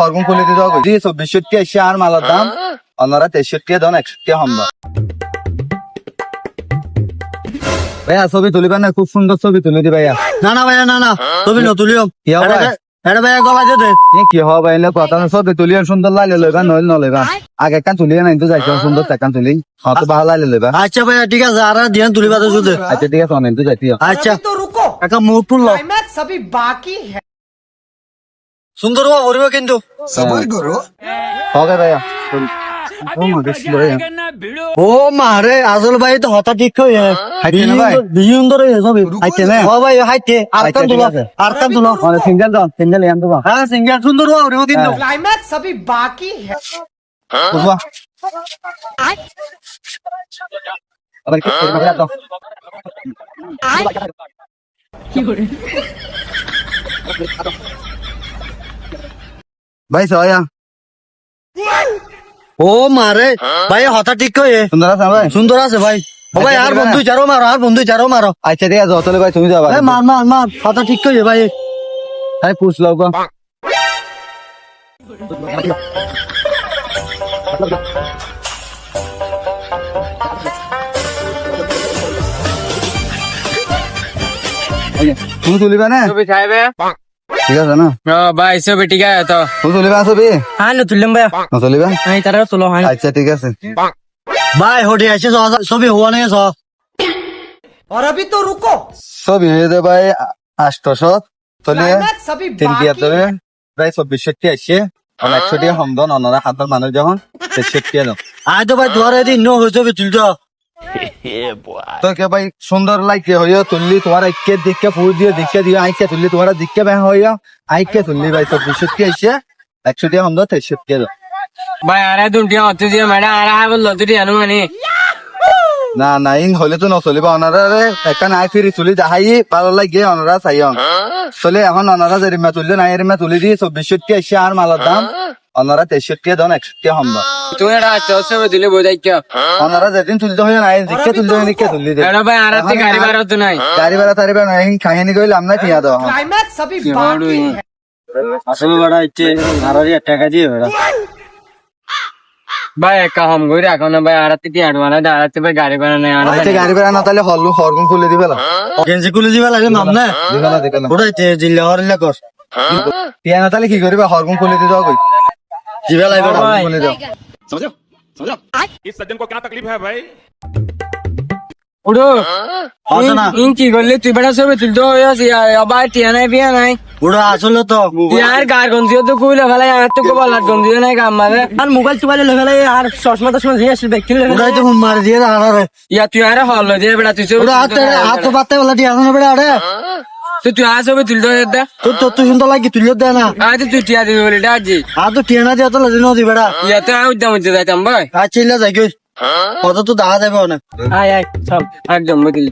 হরগুন খুলে দিতে হবে। দিয়ে চব্বিশষট্টি এসে আর মালার দাম। ওনারা তেষট্টি দাম একষট্টি হম্বা ভাইয়া ছবি তুলিবা না? খুব সুন্দর ছবি তুলে দি ভাইয়া। না না ভাইয়া না না। তুমি নতুলিও কি হবে? ভাইয়া গলা দে। এ কি হবে ভাই? কথা না ছবি তুলিয়া সুন্দর লাইলে লইবা নইলে নলইবা। আগে কান তুলিয়া নাই তো যাইছো সুন্দর টাকান তুলি। হয়তো ভালো লাইলে লইবা। আচ্ছা ভাইয়া ঠিক আছে আর দিয়ান তুলিবা তো আচ্ছা ঠিক আছে অনেক তো যাইতিও আচ্ছা। কাকা মোটুল লাও সবই বাকি হ্যাঁ। সুন্দর হওয়া করবে কিন্তু। সবার করো। হবে ভাইয়া ভাই তো হতা ঠিক হয়ে হাইতে না ভাই। বিয়ুন ধরে যাবে হাইতে না। ও ভাই হাইতে। আর মানে হ্যাঁ, হ্যাঁ। বাকি ভাই সয়া ও মারে ভাই হতা ঠিক হয়ে সুন্দর আছে ভাই? সুন্দর আছে ভাই। ও ভাই আর বন্ধু চারো মারো আর বন্ধু চারো মারো। আচ্ছা ঠিক আছে অতলে ভাই তুমি যাবা মার মার মার হতা ঠিক হয়ে ভাই তাই পুষ লাও গো। তুমি তুলিবা না ছবি খাইবে ঠিক আছে না ও ভাই ছবি ঠিক আছে তো তুমি তুলিবা ছবি হ্যাঁ না তুললাম ভাই নতুলিবা আমি তারা তুলো হয় আচ্ছা ঠিক আছে ভাই হোটে আছে সবই হওয়া নেই সব और अभी तो रुको ছবি হয়ে যাবে ভাই আষ্টশো তলে क्लाइमैक्स अभी তিন बाकी তিয়াত্তরে है প্রায় চব্বিশষট্টি আসছে একশো টাকা সমদন অনারা হাতের মানুষ যখন তেষট্টি দাম আয় তো ভাই তোমার এদিন ন হয়ে যাবে তুলতো তো কে ভাই সুন্দর লাগে হইয়া তুললি তোমার আইকে দিকে ফুল দিয়ে দিকে দিয়ে আইকে তুললি তোমার দিকে ব্যাং হইয়া আইকে তুললি ভাই চব্বিশষট্টি আসছে একশো টাকা সমদন তেষট্টি দাম ভাই আরে দুটিয়া অত দিয়ে ম্যাডাম আরে আনু মানে না না ইন হলে তো নচলিব অনারা একটা নাই ফিরি তুলি দেখাই ভালো লাগে অনারা চাইন চলে এখন অনারা যেরিমা তুললে নাই এরিমা তুলি দিয়ে চব্বিশষট্টি আসছে আর মালার দাম? অনারা তেষট্টি দন একষট্টি সম্ভব তুমি এটা আস্তে আস্তে দিলে বোঝাই কে অনারা যেদিন তুলতে হয় না দিকে তুলতে হয় দিকে দে এটা ভাই আরাতে গাড়ি ভাড়া নাই। গাড়ি ভাড়া তারি নাই কাহিনী কইলে আমরা পিয়া দাও। ক্লাইম্যাক্স সবই বাকি আসলে বড় টাকা দিয়ে বড় ভাই একা হম গই রাখো না ভাই আরাতে দিয়ে আড় আরাতে ভাই গাড়ি ভাড়া নাই আরাতে গাড়ি ভাড়া না তাহলে হল হরগুন খুলে দিবে না। গেঞ্জি খুলে দিবে লাগে নাম না দিবে না। না জিল্লা কর পিয়া না তাহলে কি করবে হরগুন খুলে দিতে হবে দিবা লাগবে না। হরগুন খুলে দাও इस सज्जन को क्या तकलीफ है भाई উড়ো আছে না ইন কি করলি তুই বেটা ছবি তুলতে হয়ে আবার টিয়া নাই বিয়া নাই ওটা আসলে তো ইয়ার গার গঞ্জিও তো কইলে ফেলাই আর তো বলার গঞ্জিও নাই কাম মারে আর মোবাইল টোবাইল লেগে লাগে আর চশমা টশমা দিয়ে আসলে ব্যক্তি ওটাই তো ফোন মারি দিয়ে রাখা রে ইয়া তুই আরে হল দিয়ে বেটা তুই ছবি ওটা হাতে হাতে পাতে বলা দিয়ে আসলে বেড়া আরে তুই তুই আর ছবি তুলতে দে। তো তোর তুই সুন্দর লাগি তুলিও দে না। আজ তুই টিয়া দিবি বলে ডাজি আর তো টিয়ানা দিয়ে তো লাগে নদী বেড়া। ইয়া তো আমি উদ্যাম উদ্যে যাইতাম ভাই আর চিল্লা যাই কত তো দাঁড়া যাবে অনেক। আয় আয় সব একদম বুঝলি